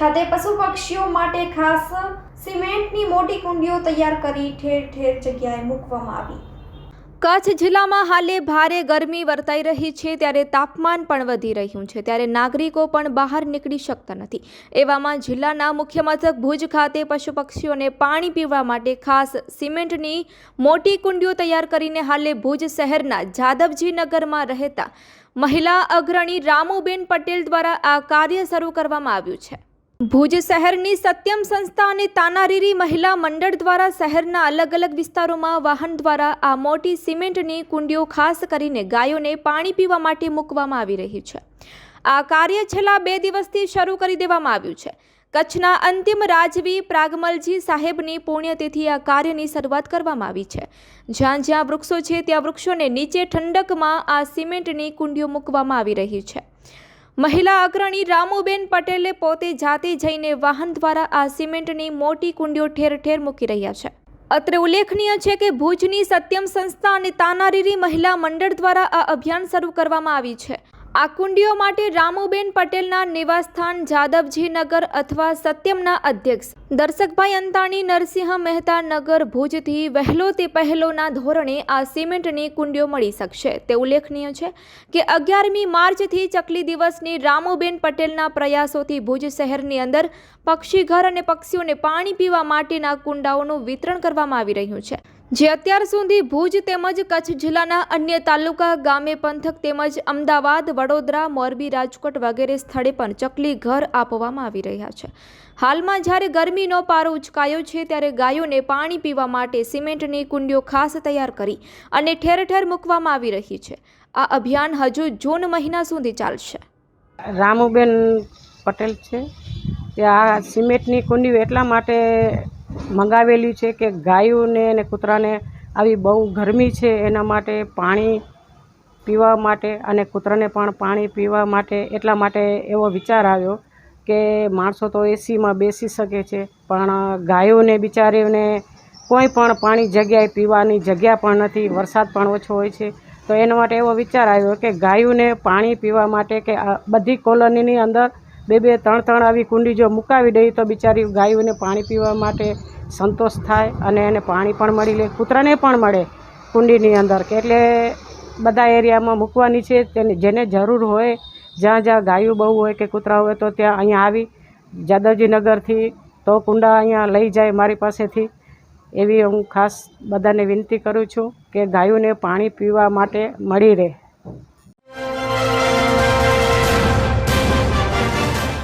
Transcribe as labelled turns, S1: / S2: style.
S1: ખાતે પશુ પક્ષીઓ માટે ખાસ સિમેન્ટની મોટી કુંડીઓ તૈયાર કરી ઠેર ઠેર જગ્યાએ મૂકવામાં આવી. કચ્છ જિલ્લામાં હાલે ભારે ગરમી વર્તાઈ રહી છે, ત્યારે તાપમાન પણ વધી રહ્યું છે, ત્યારે નાગરિકો પણ બહાર નીકળી શકતા નથી. એવામાં જિલ્લાના મુખ્ય મથક ભુજ ખાતે પશુ પક્ષીઓને પાણી પીવા માટે ખાસ સિમેન્ટની મોટી કુંડીઓ તૈયાર કરીને હાલે ભુજ શહેરના જાદવજી નગરમાં રહેતા મહિલા અગ્રણી રામુબેન પટેલ દ્વારા આ કાર્ય શરૂ કરવામાં આવ્યું છે. ભુજ શહેરની સત્યમ સંસ્થા અને તાનારીરી મહિલા મંડળ દ્વારા શહેરના અલગ અલગ વિસ્તારોમાં વાહન દ્વારા આ મોટી સિમેન્ટની કુંડીઓ ખાસ કરીને ગાયોને પાણી પીવા માટે મૂકવામાં આવી રહી છે. આ કાર્ય છેલ્લા બે દિવસથી શરૂ કરી દેવામાં આવ્યું છે. કચ્છના અંતિમ રાજવી પ્રાગમલજી સાહેબની પુણ્યતિથિ આ કાર્યની શરૂઆત કરવામાં આવી છે. જ્યાં જ્યાં વૃક્ષો છે, ત્યાં વૃક્ષોને નીચે ઠંડકમાં આ સિમેન્ટની કુંડીઓ મૂકવામાં આવી રહી છે. મહિલા અગ્રણી રામુબેન પટેલે પોતે જાતે જઈને વાહન દ્વારા આ સિમેન્ટની મોટી કુંડીઓ ઠેર ઠેર મૂકી રહ્યા છે. અત્રે ઉલ્લેખનીય છે કે ભુજની સત્યમ સંસ્થા અને તાનારીરી મહિલા મંડળ દ્વારા આ અભિયાન શરૂ કરવામાં આવી છે. આ કુંડીઓ માટે રામુબેન પટેલના નિવાસસ્થાન જાદવજી નગર અથવા સત્યમના અધ્યક્ષ. દર્શકભાઈ અંતાણી, નરસિંહ મહેતા નગર ભુજથી વહેલો તે પહેલોના ધોરણે આ સિમેન્ટની કુંડીઓ મળી શકશે. તે ઉલ્લેખનીય છે કે અગિયારમી માર્ચથી ચકલી દિવસની રામુબેન પટેલના પ્રયાસોથી ભુજ શહેરની અંદર પક્ષીઘર અને પક્ષીઓને પાણી પીવા માટેના કુંડાઓનું વિતરણ કરવામાં આવી રહ્યું છે. જે અત્યાર સુધી ભુજ તેમજ કચ્છ જિલ્લાના અન્ય તાલુકા, ગામે, પંથક તેમજ અમદાવાદ, વડોદરા, મોરબી, રાજકોટ વગેરે સ્થળે પણ ચકલી ઘર આપવામાં આવી રહ્યા છે. હાલમાં જ્યારે ગરમીનો પારો ઉચકાયો છે, ત્યારે ગાયોને પાણી પીવા માટે સિમેન્ટની કુંડીઓ ખાસ તૈયાર કરી અને ઠેર ઠેર મૂકવામાં આવી રહી છે. આ અભિયાન હજુ જૂન મહિના સુધી ચાલશે.
S2: રામુબેન પટેલ છે. ત્યાં સિમેન્ટની કુંડીઓ એટલા માટે મંગાવેલી છે કે ગાયોને અને કૂતરાને આવી બહુ ગરમી છે એના માટે પાણી પીવા માટે અને કૂતરાને પણ પાણી પીવા માટે એટલા માટે એવો વિચાર આવ્યો કે માણસો તો એસીમાં બેસી શકે છે, પણ ગાયોને બિચારીઓને કોઈ પણ પાણી જગ્યાએ પીવાની જગ્યા પણ નથી, વરસાદ પણ ઓછો હોય છે. તો એના માટે એવો વિચાર આવ્યો કે ગાયોને પાણી પીવા માટે કે બધી કોલોનીની અંદર બે બે ત્રણ ત્રણ આવી કુંડી જો મુકાવી દઈએ તો બિચારી ગાયોને પાણી પીવા માટે સંતોષ થાય અને એને પાણી પણ મળી લે, કૂતરાને પણ મળે કુંડીની અંદર. કે એટલે બધા એરિયામાં મૂકવાની છે, તેને જેને જરૂર હોય, જ્યાં જ્યાં ગાયું બહુ હોય કે કૂતરા હોય તો ત્યાં અહીંયા આવી જાદવજી નગરથી તો કુંડા અહીંયા લઈ જાય મારી પાસેથી. એવી હું ખાસ બધાને વિનંતી કરું છું કે ગાયોને પાણી પીવા માટે મળી રહે.